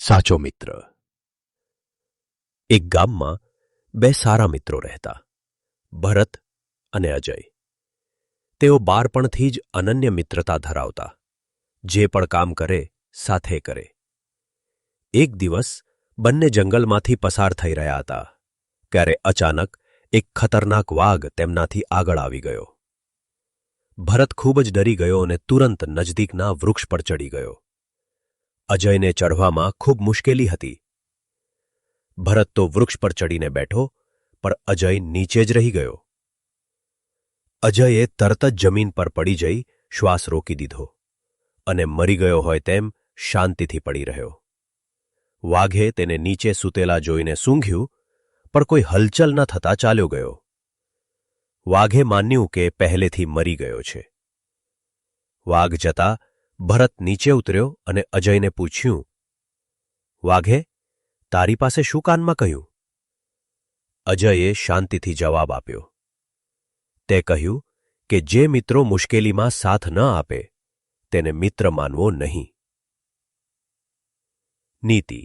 સાચો મિત્ર. એક ગામમાં બે સારા મિત્રો રહેતા, ભરત અને અજય. તેઓ બાળપણથી જ અનન્ય મિત્રતા ધરાવતા, જે પણ કામ કરે, સાથે કરે. એક દિવસ બંને જંગલમાંથી પસાર થઈ રહ્યા હતા, ત્યારે અચાનક એક ખતરનાક વાઘ તેમનાથી આગળ આવી ગયો. ભરત ખૂબ જ ડરી ગયો અને તુરંત નજદીકના વૃક્ષ પર ચડી ગયો. અજયને ચઢવામાં ખૂબ મુશ્કેલી હતી. ભરત તો વૃક્ષ પર ચડીને બેઠો, પણ અજય નીચે જ રહી ગયો. અજયે તરત જ જમીન પર પડી જઈ શ્વાસ રોકી દીધો અને મરી ગયો હોય તેમ શાંતિથી પડી રહ્યો. વાઘે તેને નીચે સૂતેલા જોઈને સૂંઘ્યું, પણ કોઈ હલચલ ન થતા ચાલ્યો ગયો. વાઘે માન્યું કે પહેલેથી મરી ગયો છે. વાઘ જતા ભરત નીચે ઉતર્યો અને અજયને પૂછ્યું, વાઘે, તારી પાસે શું કાનમાં કહ્યું? અજયે શાંતિથી જવાબ આપ્યો, તે કહ્યું કે જે મિત્રો મુશ્કેલીમાં સાથ ન આપે, તેને મિત્ર માનવો નહીં. નીતિ,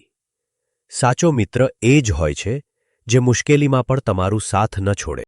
સાચો મિત્ર એ જ હોય છે જે મુશ્કેલીમાં પણ તમારું સાથ ન છોડે.